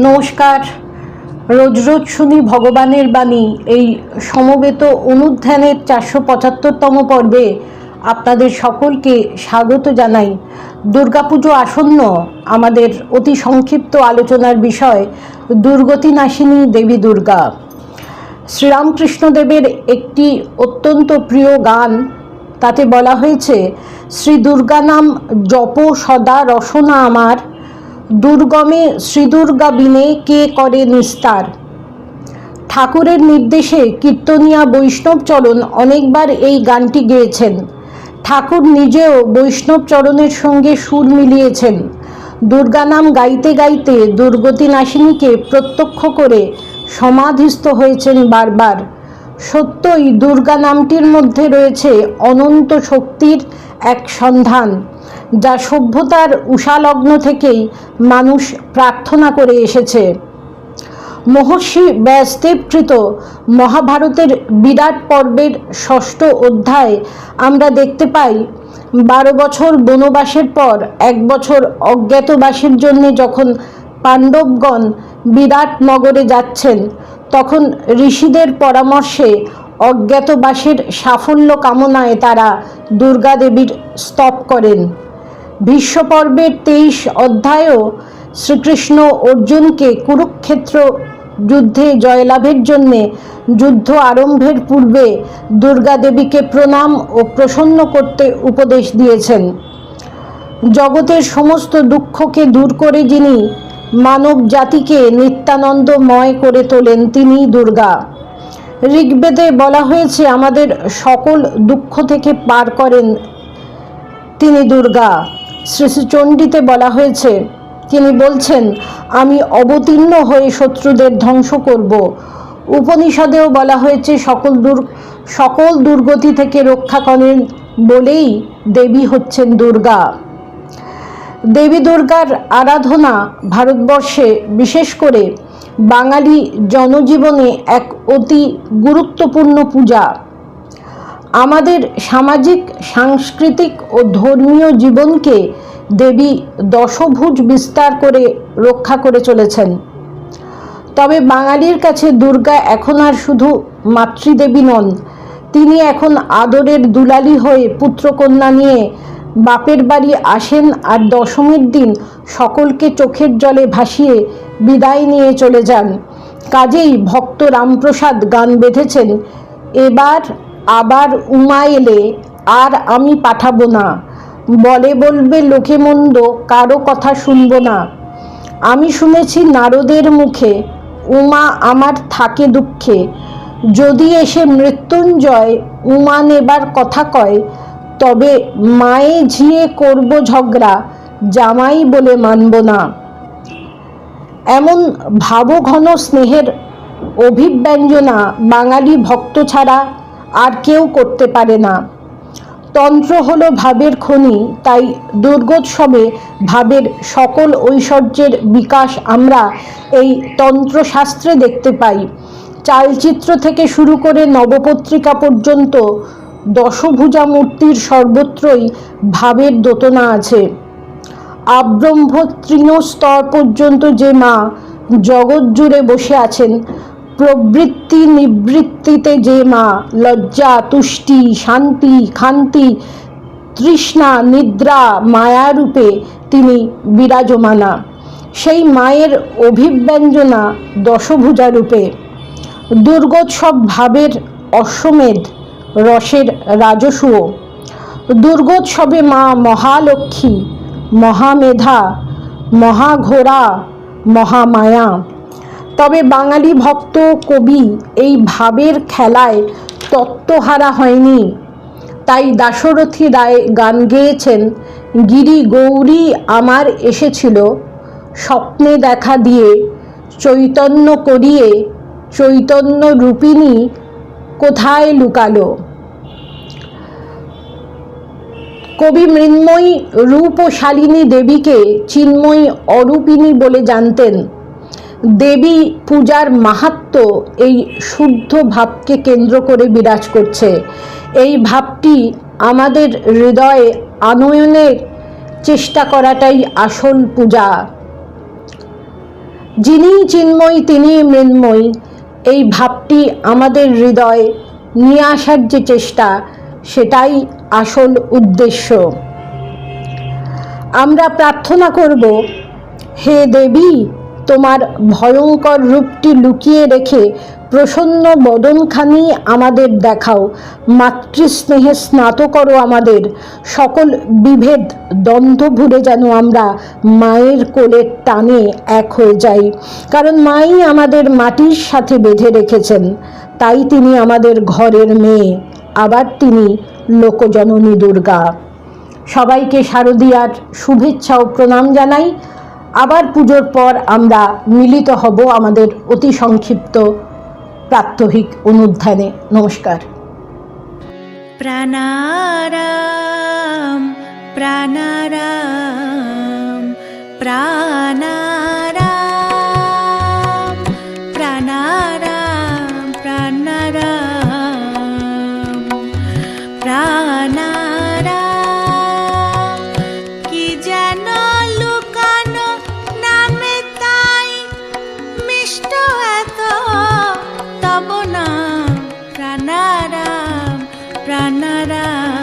নমস্কার। রোজ রোজ শুনি ভগবানের বাণী, এই সমবেত অনুধ্যানের চারশো পঁচাত্তরতম পর্বে আপনাদের সকলকে স্বাগত জানাই। দুর্গাপুজো আসন্ন আমাদের অতি সংক্ষিপ্ত আলোচনার বিষয় দুর্গতি নাশিনী দেবী দুর্গা। শ্রীরামকৃষ্ণদেবের একটি অত্যন্ত প্রিয় গান, তাতে বলা হয়েছে, শ্রী দুর্গা নাম জপ সদা রসনা আমার দুর্গমে শ্রীদুর্গা বিনে কে করে নিস্তার? ঠাকুরের নির্দেশে কীর্তনিয়া বৈষ্ণবচরণ অনেকবার এই গানটি গেয়েছেন। ঠাকুর নিজেও বৈষ্ণবচরণের সঙ্গে সুর মিলিয়েছেন। দুর্গা নাম গাইতে গাইতে দুর্গতি নাশিনীকে প্রত্যক্ষ করে সমাধিস্থ হয়েছেন বারবার। সত্যই দুর্গা নামটির মধ্যে রয়েছে অনন্ত শক্তির এক সন্ধান, যা সভ্যতার উষালগ্ন থেকেই মানুষ প্রার্থনা করে এসেছে। মহর্ষি ব্যাসদেবকৃত মহাভারতের বিরাট পর্বের ষষ্ঠ অধ্যায় আমরা দেখতে পাই, বারো বছর বনবাসের পর এক বছর অজ্ঞাতবাসের জন্য যখন পাণ্ডবগণ বিরাট নগরে যাচ্ছেন তখন ঋষিদের পরামর্শে অজ্ঞাতবাসের সাফল্য কামনায় তারা দুর্গা দেবীর স্তব করেন। ভীষ্ম পর্বের তেইশ অধ্যায়ও শ্রীকৃষ্ণ অর্জুনকে কুরুক্ষেত্র যুদ্ধে জয়লাভের জন্যে যুদ্ধ আরম্ভের পূর্বে দুর্গা দেবীকে প্রণাম ও প্রসন্ন করতে উপদেশ দিয়েছেন। জগতের সমস্ত দুঃখকে দূর করে যিনি মানব জাতিকে নিত্যানন্দময় করে তোলেন তিনি দুর্গা। ঋগ্বেদে বলা হয়েছে, আমাদের সকল দুঃখ থেকে পার করেন তিনি দুর্গা। শ্রী শ্রীচণ্ডীতে বলা হয়েছে, তিনি বলছেন, আমি অবতীর্ণ হয়ে শত্রুদের ধ্বংস করব। উপনিষদেও বলা হয়েছে, সকল দুর, সকল দুর্গতি থেকে রক্ষা করেন বলেই দেবী হচ্ছেন দুর্গা। দেবী দুর্গার আরাধনা ভারতবর্ষে বিশেষ করে বাঙালি জনজীবনে এক অতি গুরুত্বপূর্ণ পূজা। আমাদের সামাজিক, সাংস্কৃতিক ও ধর্মীয় জীবনকে দেবী দশভুজ বিস্তার করে রক্ষা করে চলেছেন। তবে বাঙালির কাছে দুর্গা এখন আর শুধু মাতৃদেবী নন, তিনি এখন আদরের দুলালি হয়ে পুত্রকন্যা নিয়ে বাপের বাড়ি আসেন আর দশমীর দিন সকলকে চোখের জলে ভাসিয়ে বিদায় নিয়ে চলে যান। কাজেই ভক্ত রামপ্রসাদ গান বেঁধেছেন, এবার আবার উমা এলে আর আমি পাঠাবো না। বলে বলবে লোকে মন্দ, কারও কথা শুনব না। আমি শুনেছি নারদের মুখে, উমা আমার থাকে দুঃখে। যদি এসে মৃত্যুঞ্জয় উমা নেবার কথা কয় তবে মায়ে ঝিয়ে করব ঝগড়া, জামাই বলে মানব না। এমন ভাবঘন স্নেহের অভিব্যঞ্জনা বাঙালি ভক্ত ছাড়া আর কেউ করতে পারে না। তন্ত্র হলো ভাবের খনি, তাই দুর্গোৎসবে ভাবের সকল ঐশ্বর্যের বিকাশ আমরা এই তন্ত্রশাস্ত্রে দেখতে পাই। চালচিত্র থেকে শুরু করে নবপত্রিকা পর্যন্ত দশভুজা মূর্তির সর্বত্রই ভাবের দোতনা আছে। আব্রহ্ম তৃণস্তর পর্যন্ত যে মা জগৎ জুড়ে বসে আছেন, প্রবৃত্তি নিবৃত্তিতে যে মা লজ্জা, তুষ্টি, শান্তি, খান্তি, তৃষ্ণা, নিদ্রা, মায়ারূপে তিনি বিরাজমানা। সেই মায়ের অভিব্যঞ্জনা দশভুজা রূপে দুর্গোৎসব ভাবের অশ্বমেধ রসের রাজসূয় দুর্গোৎসবে মা মহালক্ষ্মী, মহামেধা মহাঘোরা মহামায়া। তবে বাঙালি ভক্ত কবি এই ভাবের খেলায় তত্ত্বহারা হয়নি। তাই দাশরথী রায় গান গেয়েছেন, গিরি গৌরী আমার এসেছিল, স্বপ্নে দেখা দিয়ে, চৈতন্য করিয়ে, চৈতন্য রূপিণী কোথায় লুকালো? কবি মৃন্ময়ী রূপ ও শালিনী দেবীকে চিন্ময়ী অরূপিনী বলে জানতেন। দেবী পূজার মাহাত্ম এই শুদ্ধ ভাবকে কেন্দ্র করে বিরাজ করছে। এই ভাবটি আমাদের হৃদয়ে আনয়নের চেষ্টা করাটাই আসল পূজা। যিনি চিন্ময়ী তিনি মৃন্ময়ী। এই ভাবটি আমাদের হৃদয়ে নিয়ে আসার যে চেষ্টা, সেটাই আসল উদ্দেশ্য। আমরা প্রার্থনা করব, হে দেবী, তোমার ভয়ঙ্কর রূপটি লুকিয়ে রেখে প্রসন্ন বদনখানি আমাদের দেখাও, মাতৃস্নেহে স্নাত করো আমাদের। সকল বিভেদ দ্বন্দ্ব ভুলে যেন আমরা মায়ের কোলের টানে এক হয়ে যাই। কারণ মাই আমাদের মাটির সাথে বেঁধে রেখেছেন। তাই তিনি আমাদের ঘরের মেয়ে, আবার তিনি লোকজননী দুর্গা। সবাইকে শারদীয়ার শুভেচ্ছা ও প্রণাম জানাই। আবার পুজোর পর আমরা মিলিত হব আমাদের অতি সংক্ষিপ্ত প্রাত্যহিক অনুধ্যানে নমস্কার। প্রাণারাম প্রাণারাম প্রাণারাম। তারা